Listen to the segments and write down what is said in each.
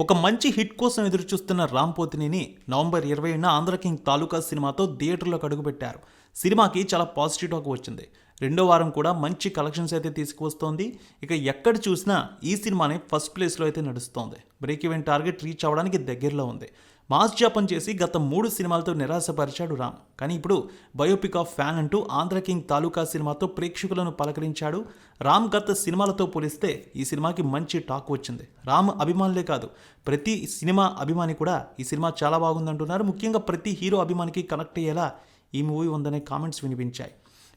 ఒక మంచి హిట్ కోసం ఎదురుచూస్తున్న చూస్తున్న నవంబర్ ఇరవైన ఆంధ్ర కింగ్ తాలూకా సినిమాతో థియేటర్లోకి అడుగుపెట్టారు. సినిమాకి చాలా పాజిటివ్ టాక్ వచ్చింది. రెండో వారం కూడా మంచి కలెక్షన్స్ అయితే తీసుకువస్తోంది. ఇక ఎక్కడ చూసినా ఈ సినిమానే ఫస్ట్ ప్లేస్లో అయితే నడుస్తోంది. బ్రేక్ ఈవెన్ టార్గెట్ రీచ్ అవ్వడానికి దగ్గరలో ఉంది. మాస్ జాపం చేసి గత మూడు సినిమాలతో నిరాశపరిచాడు రామ్. కానీ ఇప్పుడు బయోపిక్ ఆఫ్ ఫ్యాన్ అంటూ ఆంధ్ర కింగ్ తాలూకా సినిమాతో ప్రేక్షకులను పలకరించాడు. రామ్ గత సినిమాలతో పోలిస్తే ఈ సినిమాకి మంచి టాక్ వచ్చింది. రామ్ అభిమానులే కాదు ప్రతి సినిమా అభిమాని కూడా ఈ సినిమా చాలా బాగుందంటున్నారు. ముఖ్యంగా ప్రతి హీరో అభిమానికి కనెక్ట్ అయ్యేలా ఈ మూవీ ఉందనే కామెంట్స్ వినిపించాయి.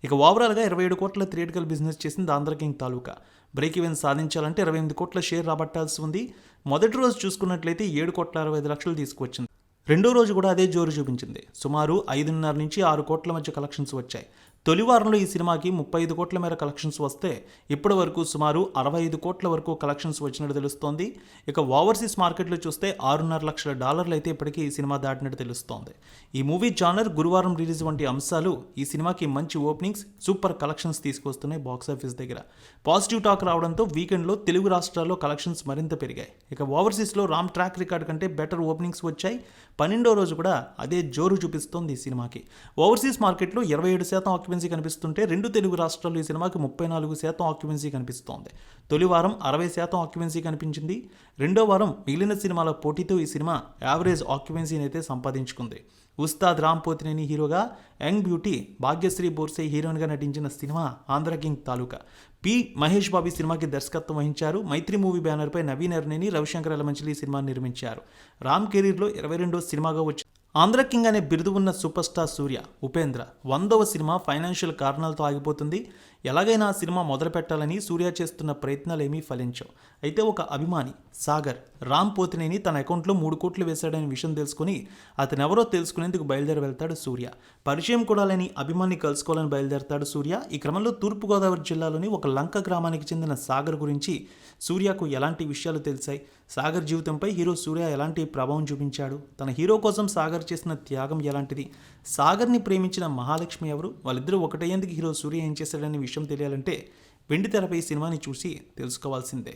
ఇక ఓవరాల్గా ఇరవై ఏడు కోట్ల థియేటికల్ బిజినెస్ చేసింది Andhra king Taluka. Break even సాధించాలంటే ఇరవై ఎనిమిది కోట్ల షేర్ రాబట్టాల్సి ఉంది. మొదటి రోజు చూసుకున్నట్లయితే ఏడు కోట్ల అరవై ఐదు లక్షలు తీసుకువచ్చింది. రెండో రోజు కూడా అదే జోరు చూపించింది. సుమారు ఐదున్నర నుంచి ఆరు కోట్ల మధ్య కలెక్షన్స్ వచ్చాయి. తొలివారంలో ఈ సినిమాకి ముప్పై ఐదు కోట్ల మేర కలెక్షన్స్ వస్తే ఇప్పటి వరకు సుమారు అరవై ఐదు కోట్ల వరకు కలెక్షన్స్ వచ్చినట్టు తెలుస్తోంది. ఇక ఓవర్సీస్ మార్కెట్లో చూస్తే ఆరున్నర లక్షల డాలర్లు అయితే ఇప్పటికీ ఈ సినిమా దాటినట్టు తెలుస్తోంది. ఈ మూవీ జానర్ గురువారం రిలీజ్ వంటి అంశాలు ఈ సినిమాకి మంచి ఓపెనింగ్స్ సూపర్ కలెక్షన్స్ తీసుకొస్తున్నాయి బాక్సాఫీస్ దగ్గర. పాజిటివ్ టాక్ రావడంతో వీకెండ్లో తెలుగు రాష్ట్రాల్లో కలెక్షన్స్ మరింత పెరిగాయి. ఇక ఓవర్సీస్లో రామ్ ట్రాక్ రికార్డ్ కంటే బెటర్ ఓపెనింగ్స్ వచ్చాయి. పన్నెండో రోజు కూడా అదే జోరు చూపిస్తోంది ఈ సినిమాకి. ఓవర్సీస్ మార్కెట్లో ఇరవై ఏడు శాతం ఆక్యుపెన్సీ కనిపిస్తుంటే రెండు తెలుగు రాష్ట్రాల్లో ఈ సినిమాకి ముప్పై నాలుగు శాతం ఆక్యుపెన్సీ కనిపిస్తోంది. తొలి వారం అరవై శాతం ఆక్యుపెన్సీ కనిపించింది. రెండో వారం మిగిలిన సినిమాల పోటీతో ఈ సినిమా యావరేజ్ ఆక్యుపెన్సీని అయితే సంపాదించుకుంది. ఉస్తాద్ రామ్ పోతినేని హీరోగా యంగ్ బ్యూటీ భాగ్యశ్రీ బోర్సే హీరోయిన్గా నటించిన cinema Andhra king Taluka. P. Mahesh Babu సినిమాకి దర్శకత్వం వహించారు. మైత్రి మూవీ బ్యానర్పై నవీన్ అర్నేని రవిశంకర్ ఎలమంచిలి ఈ సినిమాని నిర్మించారు. రామ్ కెరీర్లో ఇరవై రెండో సినిమాగా వచ్చి ఆంధ్ర కింగ్ అనే బిరుదు ఉన్న సూపర్ స్టార్ సూర్య ఉపేంద్ర వందవ సినిమా ఫైనాన్షియల్ కారణాలతో ఆగిపోతుంది. ఎలాగైనా ఆ సినిమా మొదలు పెట్టాలని సూర్య చేస్తున్న ప్రయత్నాలు ఏమీ ఫలించవు. అయితే ఒక అభిమాని సాగర్ రామ్ పోతినేని తన అకౌంట్లో మూడు కోట్లు వేశాడనే విషయం తెలుసుకుని అతనెవరో తెలుసుకునేందుకు బయలుదేరి వెళ్తాడు సూర్య. పరిచయం కూడా లేని అభిమాని కలుసుకోవాలని బయలుదేరతాడు సూర్య. ఈ క్రమంలో తూర్పుగోదావరి జిల్లాలోని ఒక లంక గ్రామానికి చెందిన సాగర్ గురించి సూర్యకు ఎలాంటి విషయాలు తెలిసాయి? సాగర్ జీవితంపై హీరో సూర్య ఎలాంటి ప్రభావం చూపించాడు? తన హీరో కోసం సాగర్ చేసిన త్యాగం ఎలాంటిది? సాగర్ని ప్రేమించిన మహాలక్ష్మి ఎవరు? వాళ్ళిద్దరూ ఒకటయ్యేందుకు హీరో సూర్య ఏం చేశాడనే విషయం తెలియాలంటే వెండి తెరపై ఈ సినిమాని చూసి తెలుసుకోవాల్సిందే.